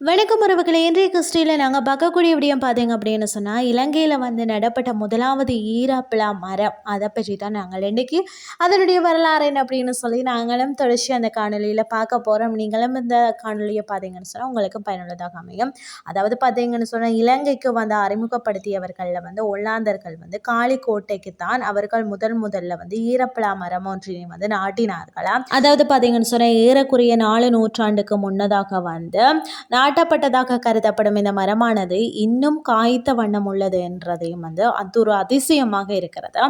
வணக்கம் உறவுகளை இன்றைய கிறிஸ்டியில் நாங்கள் பார்க்கக்கூடிய விடயம் பார்த்தீங்க அப்படின்னு சொன்னால் இலங்கையில் வந்து நடப்பட்ட முதலாவது ஈராப்பிளா மரம். அதை பற்றி தான் நாங்கள் இன்றைக்கி அதனுடைய வரலாறு என்ன அப்படின்னு சொல்லி நாங்களும் தொடர்ச்சி அந்த காணொலியில் பார்க்க போகிறோம் நீங்களும் இந்த காணொலியை பார்த்தீங்கன்னு சொன்னால் உங்களுக்கு பயனுள்ளதாக அமையும். அதாவது பார்த்தீங்கன்னு சொன்னால் இலங்கைக்கு வந்து அறிமுகப்படுத்தியவர்களில் வந்து ஒல்லாந்தர்கள் வந்து காளிக்கோட்டைக்கு தான் அவர்கள் முதல் முதல்ல வந்து ஈரப்பிளா மரம் ஒன்றினை வந்து நாட்டினார்களாம். அதாவது பார்த்தீங்கன்னு சொன்னால் ஏறக்குறைய நாலு நூற்றாண்டுக்கு முன்னதாக வந்து நாட்டப்பட்டதாக கருதப்படும் இந்த மரமானது இன்னும் காய்த்த வண்ணம் உள்ளது என்றதையும் வந்து அது ஒரு அதிசயமாக இருக்கிறது.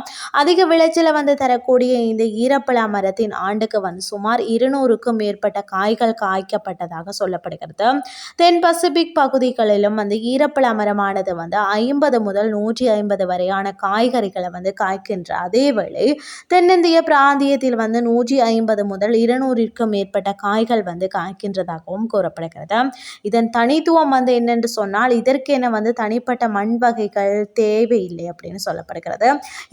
அதிக விளைச்சலை வந்து தரக்கூடிய இந்த ஈரப்பழ மரத்தின் ஆண்டுக்கு வந்து சுமார் இருநூறுக்கும் மேற்பட்ட காய்கள் காய்க்கப்பட்டதாக சொல்லப்படுகிறது. தென் பசிபிக் பகுதிகளிலும் வந்து ஈரப்பழ மரமானது வந்து ஐம்பது முதல் நூற்றி ஐம்பது வரையான காய்கறிகளை வந்து காய்க்கின்ற அதே வேளை தென்னிந்திய பிராந்தியத்தில் வந்து நூற்றி ஐம்பது முதல் இருநூறிற்கும் மேற்பட்ட காய்கள் வந்து காய்க்கின்றதாகவும் கூறப்படுகிறது. இதன் தனித்துவம் வந்து என்னென்று சொன்னால் இதற்கென வந்து தனிப்பட்ட மண் வகைகள் தேவையில்லை அப்படின்னு சொல்லப்படுகிறது.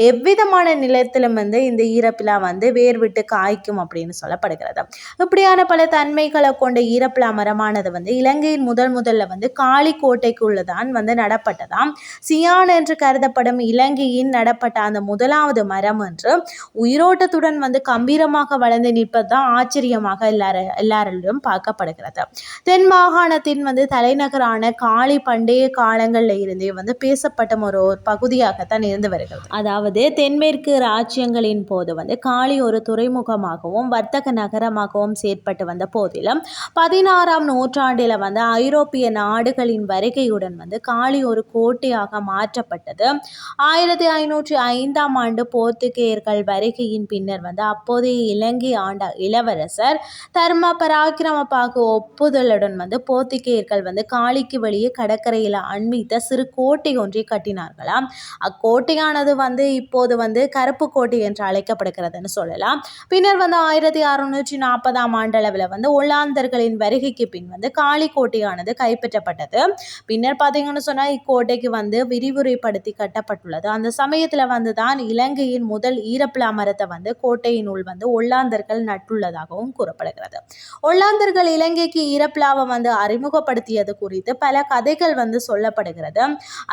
எவ்விதமான நிலத்திலும் வந்து இந்த ஈரப்பிலா வந்து வேர் விட்டு காய்க்கும் அப்படின்னு சொல்லப்படுகிறது. இப்படியான பல தன்மைகளை கொண்ட ஈரப்பிலா மரமானது வந்து இலங்கையின் முதல் முதல்ல வந்து காளிக்கோட்டைக்குள்ளதான் வந்து நடப்பட்டதாம். சியான் என்று கருதப்படும் இலங்கையின் நடப்பட்ட அந்த முதலாவது மரம் என்று உயிரோட்டத்துடன் வந்து கம்பீரமாக வளர்ந்து நிற்பது தான் ஆச்சரியமாக எல்லார எல்லாரிலும் பார்க்கப்படுகிறது. தென் மாகாண தமிழகத்தின் வந்து தலைநகரான காளி பண்டைய காலங்களில் இருந்தே வந்து பேசப்பட்ட ஒரு ஒரு பகுதியாகத்தான் இருந்து வருகிறது. அதாவது தென்மேற்கு ராஜ்யங்களின் போது வந்து காளி ஒரு துறைமுகமாகவும் வர்த்தக நகரமாகவும் செயற்பட்டு வந்த போதிலும் பதினாறாம் நூற்றாண்டில் வந்து ஐரோப்பிய நாடுகளின் வருகையுடன் வந்து காளி ஒரு கோட்டையாக மாற்றப்பட்டது. ஆயிரத்தி ஐநூற்றி ஐந்தாம் ஆண்டு போர்த்துகேயர்கள் வருகையின் பின்னர் வந்து அப்போதைய இலங்கை ஆண்ட இளவரசர் தர்ம பராக்கிரமப்பாக ஒப்புதலுடன் வந்து போர்த்து கார்த்திகேயர்கள் வந்து காளிக்கு வெளியே கடற்கரையில் அண்மித்த சிறு கோட்டை ஒன்றை கட்டினார்களாம். அக்கோட்டையானது வந்து இப்போது வந்து கருப்பு கோட்டை என்று அழைக்கப்படுகிறதுன்னு சொல்லலாம். பின்னர் வந்து ஆயிரத்தி அறுநூற்றி நாற்பதாம் ஆண்டளவில் வந்து ஒல்லாந்தர்களின் வருகைக்கு பின் வந்து காளி கோட்டையானது கைப்பற்றப்பட்டது. பின்னர் பார்த்தீங்கன்னு சொன்னால் இக்கோட்டைக்கு வந்து விரிவுரைப்படுத்தி கட்டப்பட்டுள்ளது. அந்த சமயத்தில் வந்து தான் இலங்கையின் முதல் ஈரப்பிலா மரத்தை வந்து கோட்டையினுள் வந்து ஒல்லாந்தர்கள் நட்டுள்ளதாகவும் கூறப்படுகிறது. ஒல்லாந்தர்கள் இலங்கைக்கு ஈரப்பிலாவை வந்து அறிமுக அறிமுகப்படுத்தியது குறித்து பல கதைகள் வந்து சொல்லப்படுகிறது.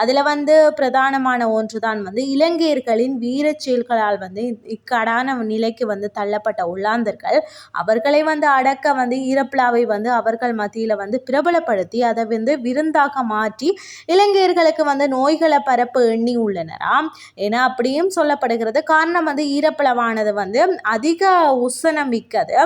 அதில் வந்து பிரதானமான ஒன்று தான் வந்து இலங்கையர்களின் வீரச் செயல்களால் வந்து இக்கடான நிலைக்கு வந்து தள்ளப்பட்ட உள்ளாந்தர்கள். அவர்களை வந்து அடக்க வந்து ஈரப்பிளாவை வந்து அவர்கள் மத்தியில் வந்து பிரபலப்படுத்தி அதை வந்து விருந்தாக மாற்றி இலங்கையர்களுக்கு வந்து நோய்களை பரப்ப எண்ணி உள்ளனராம். ஏன்னா அப்படியும் சொல்லப்படுகிறது. காரணம் வந்து ஈரப்பிளவானது வந்து அதிக உசனம் மிக்கது.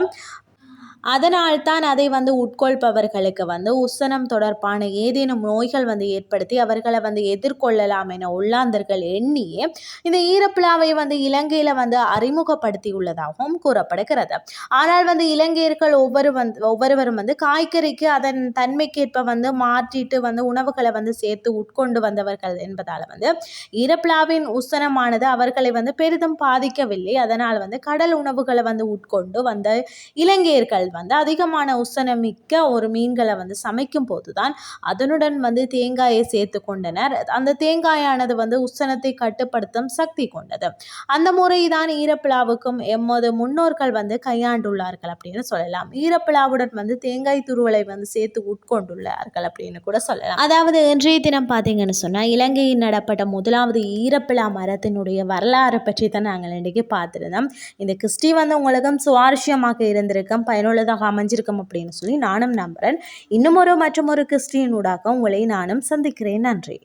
அதனால் தான் அதை வந்து உட்கொள்பவர்களுக்கு வந்து உசனம் தொடர்பான ஏதேனும் நோய்கள் வந்து ஏற்படுத்தி அவர்களை வந்து எதிர்கொள்ளலாம் என உள்ளாந்தர்கள் எண்ணியே இந்த ஈரப்பிலாவை வந்து இலங்கையில் வந்து அறிமுகப்படுத்தியுள்ளதாகவும் கூறப்படுகிறது. ஆனால் வந்து இலங்கையர்கள் ஒவ்வொரு வந்து ஒவ்வொருவரும் வந்து காய்கறிக்கு அதன் தன்மைக்கேற்ப வந்து மாற்றிட்டு வந்து உணவுகளை வந்து சேர்த்து உட்கொண்டு வந்தவர்கள் என்பதால் வந்து ஈரப்பிளாவின் உசனமானது அவர்களை வந்து பெரிதும் பாதிக்கவில்லை. அதனால் வந்து கடல் உணவுகளை வந்து உட்கொண்டு வந்த இலங்கையர்கள் வந்து அதிகமான உசனமிக்க ஒரு மீன்களை வந்து சமைக்கும் போது தான் அதனுடன் வந்து தேங்காயை சேர்த்து கொண்டனர். அந்த தேங்காயானது வந்து உசனத்தை கட்டுப்படுத்தும் சக்தி கொண்டது. அந்த முறை தான் ஈரப்பிளாவுக்கும் எம்மது முன்னோர்கள் வந்து கையாண்டுள்ளார்கள் அப்படின்னு சொல்லலாம். ஈரப்பிழாவுடன் வந்து தேங்காய் துருவலை வந்து சேர்த்து உட்கொண்டுள்ளார்கள் அப்படின்னு கூட சொல்லலாம். அதாவது இன்றைய தினம் பார்த்தீங்கன்னு சொன்னால் இலங்கையில் நடப்பட்ட முதலாவது ஈரப்பிலா மரத்தினுடைய வரலாறு பற்றி தான் நாங்கள் இன்றைக்கி பார்த்துருந்தோம். இந்த கிறிஸ்டி வந்து உங்களுக்கும் சுவாரஸ்யமாக இருந்திருக்கும். பயனுள்ள பயனுள்ளதாக அமைஞ்சிருக்கும் அப்படின்னு சொல்லி நானும் நம்புகிறேன் இன்னும் ஒரு மற்றும் ஒரு கிறிஸ்டியனூடாக உங்களை நானும் சந்திக்கிறேன். நன்றி.